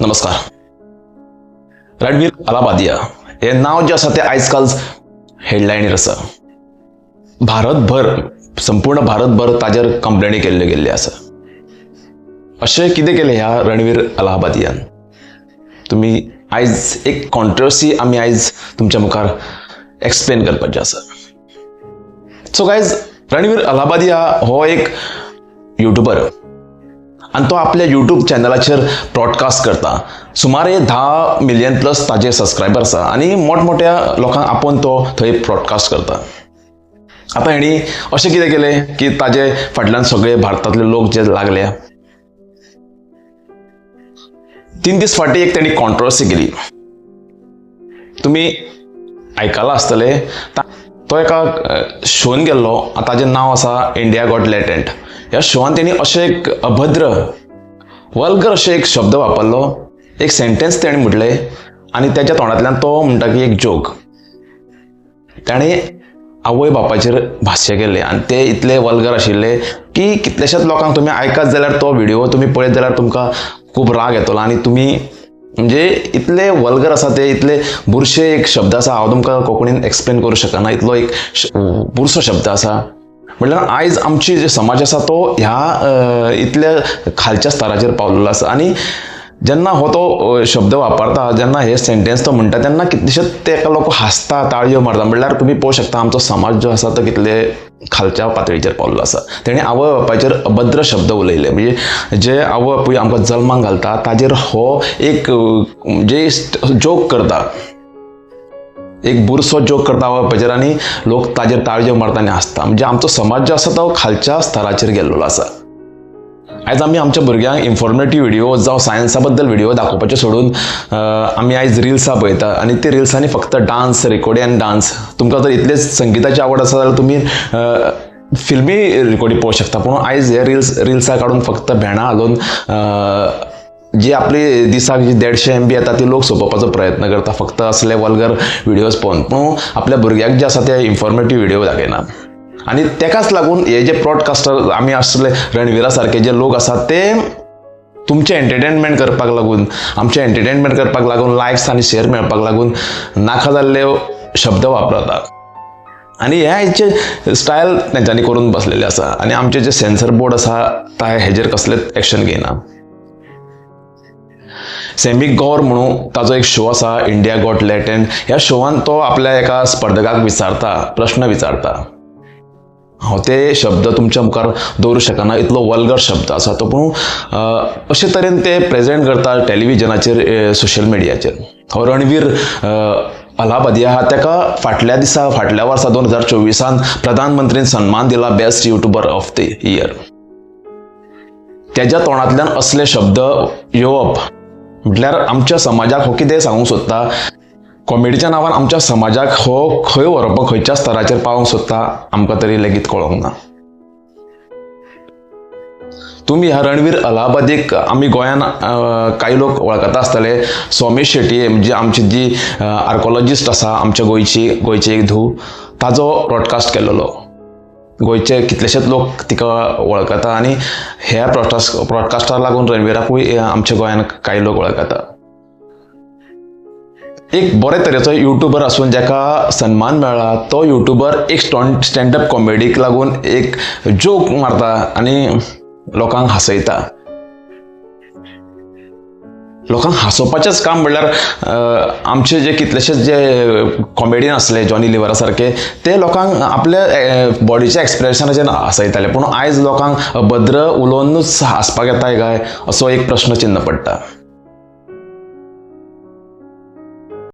नमस्कार. रणवीर अलाबादिया हे नाव जे आसा तें आयज काल हेडलायनीर आसा भारतभर संपूर्ण भारतभर ताजेर कंप्लेनी केल्ल्यो गेल्ल्यो आसा अशें कितें केलें ह्या रणवीर अलाहाबादियान तुमी आयज एक कॉन्ट्रवर्सी आमी आयज तुमच्या मुखार एक्सप्लेन करपाचें आसा सो गायज रणवीर अलाहाबादिया हो एक युट्यूबर आणि तो आपल्या यूट्यूब चॅनलाचेर ब्रॉडकास्ट करता. सुमारे धा मिलियन प्लस ताजे सबस्क्रायबर आसा आनी मोठमोठ्या लोकांक आपोवन तो थंय ब्रॉडकास्ट करता. आतां हेणी अशें कितें केलें की ताजे फाटल्यान सगळे भारतांतले लोक जे लागले तीन दीस फाटीं एक तेणी कॉन्ट्रोवर्सी केली. तुमी आयकलां आसतले तो एका शोन गेल्लो. आनी ताजें नांव आसा इंडिया गॉट लेटंट. ह्या शोवान तेणी अशें एक अभद्र वल्गर अशें एक शब्द वापरलो. एक सेंटेन्स तेणें म्हटलें आनी तेच्या तोंडांतल्यान तो म्हणटा की एक जोक ताणें आवय बापाचेर भाश्य केलें. आनी ते इतले वल्गर आशिल्ले की कितलेशेच लोकांक तुमी आयकत जाल्यार तो व्हिडिओ तुमी पळयत जाल्यार तुमकां खूब राग येतलो आनी तुमी म्हणजे इतले वल्गर आसा ते इतले बुरशे एक शब्द आसा हांव तुमकां कोंकणीन एक्सप्लेन करूं शकना. इतलो एक बुरसो शब्द आसा म्हटल्यार आयज आमची जे समाज आसा तो ह्या इतल्या खालच्या स्तराचेर पावलेलो आसा आनी जेन्ना हो तो शब्द वापरता जेन्ना हे सेंटेन्स तो म्हणटा तेन्ना कितलेशेच तेका लोक हांसता ताळयो मारता म्हणल्यार तुमी पळोवंक शकता आमचो समाज जो आसा तो कितले खालच्या पातळीचेर पावल्लो आसा. तेणें आवय बापायचेर अभद्र शब्द उलयले. म्हणजे जे आवय बापूय आमकां जल्माक घालता ताजेर हो एक जे म्हणजे जोक करता. एक बुरसो जोक करता आवय बापायचेर आनी लोक ताजेर ताळयो मारता आनी हांसता. म्हणजे आमचो समाज जो आसा तो खालच्या स्तराचेर गेल्लो आसा. आयज आमी आमच्या भुरग्यांक इन्फॉर्मेटीव व्हिडिओ जावं सायन्सा बद्दल व्हिडिओ दाखोवपाचे सोडून आमी आयज रिल्सां पळयता. आनी ते रिल्सांनी फक्त डान्स रेकॉर्डियन डान्स तुमकां जर इतलेच संगीताची आवड आसा जाल्यार तुमी फिल्मी रेकॉर्डी पळोवंक शकता. पूण आयज हे रिल्स रिल्सां काडून फक्त भेणां घालून जी आपली दिसाक जी देडशे एम बी येता ती लोक सोंपोवपाचो प्रयत्न करता. फक्त असले वल्गर व्हिडिओज पळोवन. पूण आपल्या भुरग्याक जे आसा ते इन्फॉर्मेटीव व्हिडिओ दाखयना. आनी तेकाच लागून हे जे ब्रॉडकास्टर आमी आसले रणविरा सारके जे लोक आसात ते तुमचे एंटरटेनमेंट करपाक लागून आमचे एंटरटेनमेंट करपाक लागून लायक्स आनी शेअर मेळपाक लागून नाका जाल्ले शब्द वापरतात. आनी हे हेचे स्टायल तेंच्यांनी करून बसलेले आसा आनी आमचे जे सेन्सर बोर्ड आसा ता हेजेर कसलेच एक्शन घेयना सेमी गौर म्हणून ताजो एक शो आसा इंडिया गॉट लेटंट ह्या शोवान तो आपल्या एका स्पर्धकाक विचारता प्रश्न विचारता. हांव ते शब्द तुमच्या मुखार दवरूं शकना. इतलो वल्गर शब्द आसा तो. पूण अशे तरेन ते प्रेजेंट करता टॅलिविजनाचेर सोशल मिडियाचेर हो रणवीर अ, अलाहाबादिया हा तेका फाटल्या दिसा फाटल्या वर्सा दोन हजार चोवीसान प्रधानमंत्रीन सन्मान दिला best YouTuber of the year तेज्या तोंडांतल्यान असले शब्द येवप म्हटल्यार आमच्या समाजाक हो कितें सांगूंक सोदता कॉमेडीच्या नांवान आमच्या समाजाक हो खंय व्हरपाक खंयच्या स्तराचेर पावंक सोदता आमकां तरी लेगीत कळोंक ना. तुमी ह्या रणवीर अलाहाबादीक आमी गोंयान अ, काही लोक वळखता आसतले. सोमेश शेट्टी म्हणजे आमची जी आर्कोलॉजिस्ट आसा आमच्या गोंयची गोंयची एक धूव ताजो ब्रॉडकास्ट केलेलो गोंयचे कितलेशेच लोक तिका वळखता आनी ह्या ब्रॉडकास्ट ब्रॉडकास्टाक लागून रणविराकूय आमच्या गोंयान काही लोक वळखता. एक बरे तरेचो युट्यूबर आसून जाका सन्मान मेळ्ळा तो युट्यूबर एक स्टँडअप कॉमेडीक लागून एक जोक मारता आनी लोकांक हांसयता. लोकांक हांसोवपाचेंच काम म्हणल्यार आमचे जे कितलेशेच जे कॉमेडियन आसले जॉनी लिवरा सारके ते लोकांक आपल्या बॉडीच्या एक्सप्रेशनाचेर हांसयताले पूण आयज लोकांक अभद्र उलोवनूच हांसपाक येताय काय असो एक प्रश्न चिन्ह पडटा.